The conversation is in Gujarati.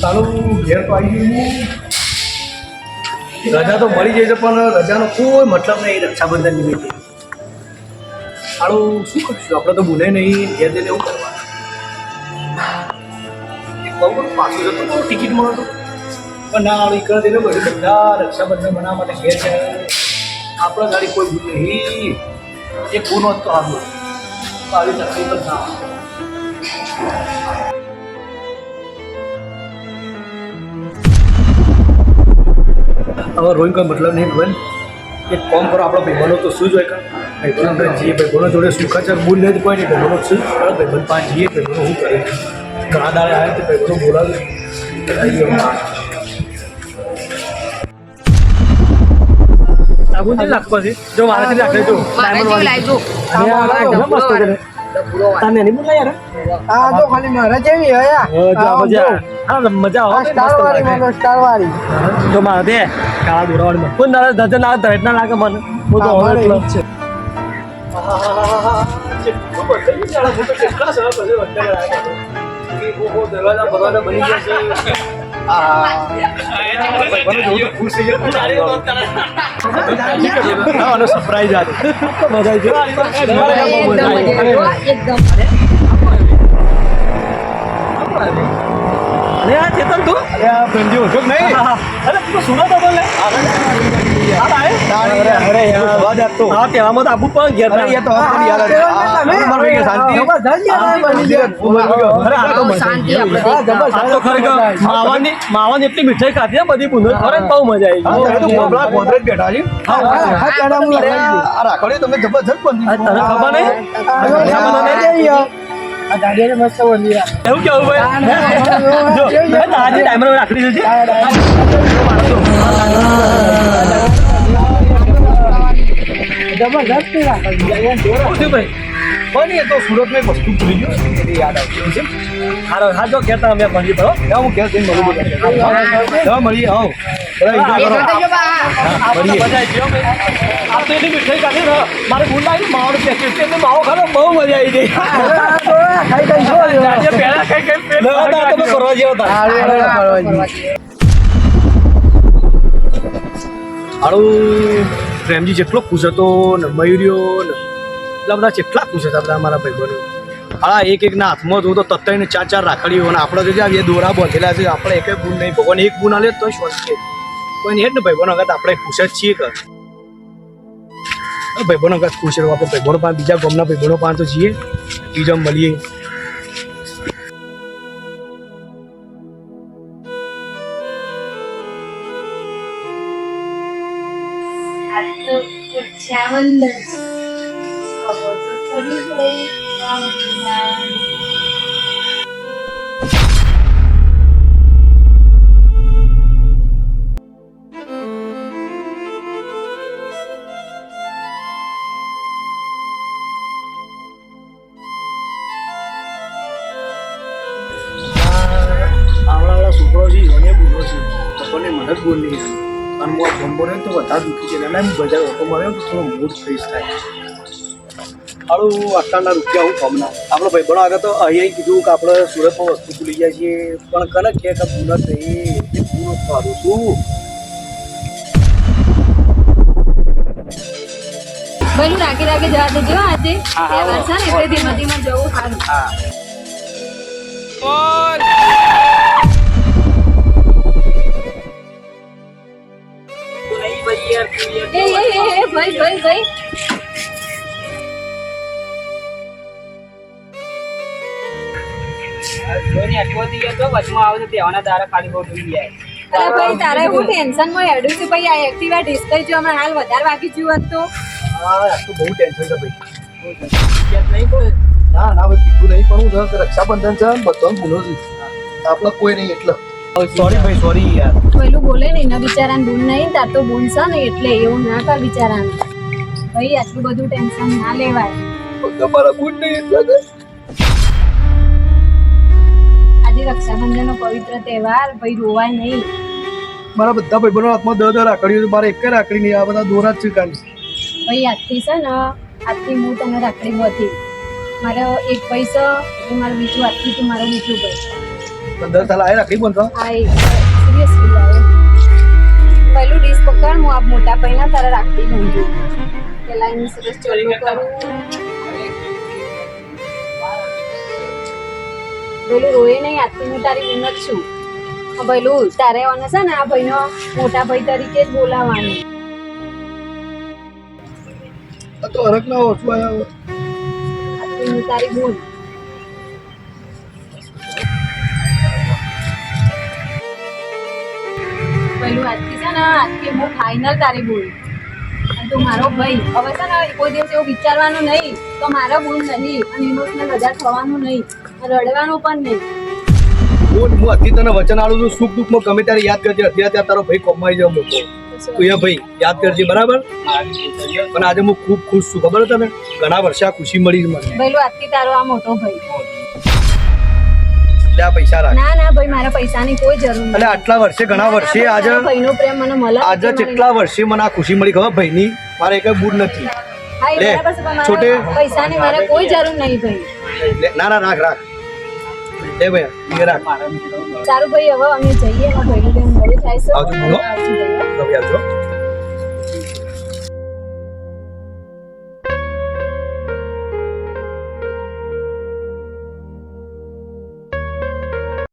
તારું ઘેર તો રજા તો મળી જાય છે, પણ રજાનો કોઈ મતલબ નહીં રક્ષાબંધન નિમિત્તે સારું શું કરશું? આપણે તો ભૂલે નહીં, ઘેર જઈને એવું કરવાનું. પાછું જતું બહુ ટિકિટ મળતો પણ ના, આવું એકલા જઈને બધા રક્ષાબંધન બનાવવા માટે ઘેર છે આપણે ગાડી કોઈ ભૂલ નહીં. એ ગુનો તો આવ્યો તો હવે રોઈન કોઈ મતલબ નહીં રોઈન એક કોમ કરો, આપણો ભાઈબંધો તો શું જ હોય કાંઈ આપણે જઈએ ભાઈબંધો જોડે સુખાચાર બોલ નહીં નથી કોઈ નહીં, ભાઈબંધો શું? ચાલો, ભાઈબંધ પાંચ જઈએ ભાઈબંધો શું કરે? ઘણા દાડે આવે તો ભાઈબંધો બોલાવે. સાબુ નહીં નાખવા છે જો મારાથી નાખે જો. મારે લાવજો મસ્ત કરે? તને નહીં બોલાય યાર આ જો ખાલી મારે જેવી હે યાર. મજા આ મજા જો. હા મજા આવે. સ્ટાર વાળી સ્ટાર વાળી. જો મારે દે. કાળા દોરાવાળી મને કોઈ ના ધજન ના ધરેટ ના લાગે મને. હું તો હવે છે. સરપ્રાઈઝ મજા એકદમ આવી મજા અરે આ ચેતન તું? બંજી નહીં? અરે તું સુરત તો બોલે. માવાની એટલી મીઠાઈ ખાધી બધી પૂંજો ખરે બહુ મજા આવી બેઠા છે રાખડી તમે જબરજસ્ત બની તને ખબર નહીં મસ્ત એવું કેવું ભાઈ જો ટાઈમર રાખડી જબરજસ્ત છે ભાઈ. એ તો સુરતમાં એક વસ્તુ ભૂલી ગયો. એ યાદ આવતી છે. હારો હા જો કહેતા અમે પહોંચી પડો હા હું. કહેતો મળું બધા તો મળીએ. આવી તો મારે લાગી માવાનું પેકેટ માવો ખાધો બહુ મજા આવી ગઈ. તો કઈ કઈ કરવા જેવો હતા. હારું, પ્રેમજી જેટલો ખુશ હતો ને મયુરીઓ ને, એટલા બધા જેટલા ખુશ હતા બધા મારા ભાઈબંધો. હા એક એકના હાથમાં હતું તો તત્તાઈને ચાર ચાર રાખડીઓ અને આપણે જો જે દોરા બાંધેલા છે. આપણે એક ગુણ નહીં. ભગવાન એક ગુણ આલે તો સ્વસ્થ છે કોઈ નહીં ને ભાઈબંધો આગળ આપણે ખુશ જ છીએ કર ભાઈબંધો આગળ ખુશ રહો આપણે ભાઈબંધો પાસે બીજા ગામના ભાઈબંધો પાસે તો જઈએ. બીજા મળીએ. આવડાવાળા છોકરો છે એને બુરો છે. લોકોને મદદ બોલ નહીં અને હું આ ગમબો ને તો વધારે દુઃખી છે. એટલે હું બજાર ઓટો માર્યો તો થોડો મૂડ ફ્રેશ થાય. હારું આટલાના રૂપિયા હું કમના આપણો ભાઈ બનો આગળ તો અહીંયા કીધું કે આપણે સુરતમાં વસ્તુ ભૂલી જાય છે. પણ કને કે કે સુરત નહીં એ ભૂલ જ સારું છું. ભઈનું રાખી રાખી જવા દેજો આજે. હા, હા. તહેવાર છે ને એટલે ધીમે ધીમે જવું સારું. હા. ભાઈ ભાઈ ભાઈ. અરે ભાઈ તારે હું ટેન્શનમાં હેડું છું ભાઈ? આ એક્ટિવા ડિસ્કઈ જો હમણાં હાલ વધારે વાગી ગયું હોત. તો બહુ ટેન્શન છે ભાઈ. ના ના ભાઈ કીધું નહીં પણ હું છે કે રક્ષાબંધન છે બધો ભૂલો છું. આપણે કોઈ નહીં એટલે. સોરી ભાઈ સોરી યાર. પેલું બોલે ને એના બિચારાને ભૂલ નહીં તાર તો બૂન છે ને એટલે એવું ના કર બિચારાને. ભાઈ આટલું બધું ટેન્શન ના લેવાય. તમારા ભૂલ નહીં એટલે આજે રક્ષાબંધનનો પવિત્ર તહેવાર ભાઈ રોવાય નહીં. મારા બધા ભાઈબંધો હાથમાં દર દર રાખડી મારે એક રાખડી નહીં આ બધા દોરા જ છે ભાઈ આજથી છે ને આજથી હું તને રાખડી બધી મારો એક પૈસો એ મારું બીજું આજથી તું મારો બીજું ભાઈ તો દસ સાલ આયા રાખી બોલતો એ સિરિયસલી આવે પહેલું ડીશ પકડ હું આ મોટા પૈના તારા રાખડી બાંધી પેલા એની સરસ ચોલ્લો કરું. પેલું રોએ નહીં આજથી હું તારી જ છું. પેલું તારે અને છે ને આ ભાઈનો મોટા ભાઈ તરીકે જ બોલાવવાનું. આ તો અરક ના ઓછું આયા તારી બોલ. છે ને આજથી હું ફાઇનલ તારી ભૂલ. તો મારો ભાઈ. હવે છે ને કોઈ દિવસ એવું વિચારવાનું નહીં તો મારો ભૂલ નહીં અને ઇમોશનલ વધારે થવાનું નહીં. રડવાનું પણ નહીં. હું હું અતિ તને વચન આલું છું. સુખ દુઃખમાં ગમે ત્યારે યાદ કરજે. અત્યારે ત્યાં તારો ભાઈ કોમાઈ જાવ તું અહીંયા ભાઈ યાદ કરજે બરાબર? પણ આજે હું ખૂબ ખુશ છું. ખબર તમે ઘણા વર્ષે આ ખુશી મળી મને. પેલું આજથી તારો આ મોટો ભાઈ. એટલે પૈસા રાખ. ના ના ભાઈ મારા પૈસાની કોઈ જરૂર એટલે આટલા વર્ષે ઘણા વર્ષે આજે ભાઈનો પ્રેમ મને મળે આજે કેટલા વર્ષે મને આ ખુશી મળી ખબર? ભાઈની મારે એક બૂટ નથી. લે, છોટે. પૈસાની મારે કોઈ જરૂર નહીં ભાઈ. લે, ના ના રાખ રાખ. લે ભાઈ એ રાખ. સારું ભાઈ હવે અમે જઈએ. ભાઈનું બેન મોડું થાય છે. આવજો, બોલો. ભાઈ. આવજો.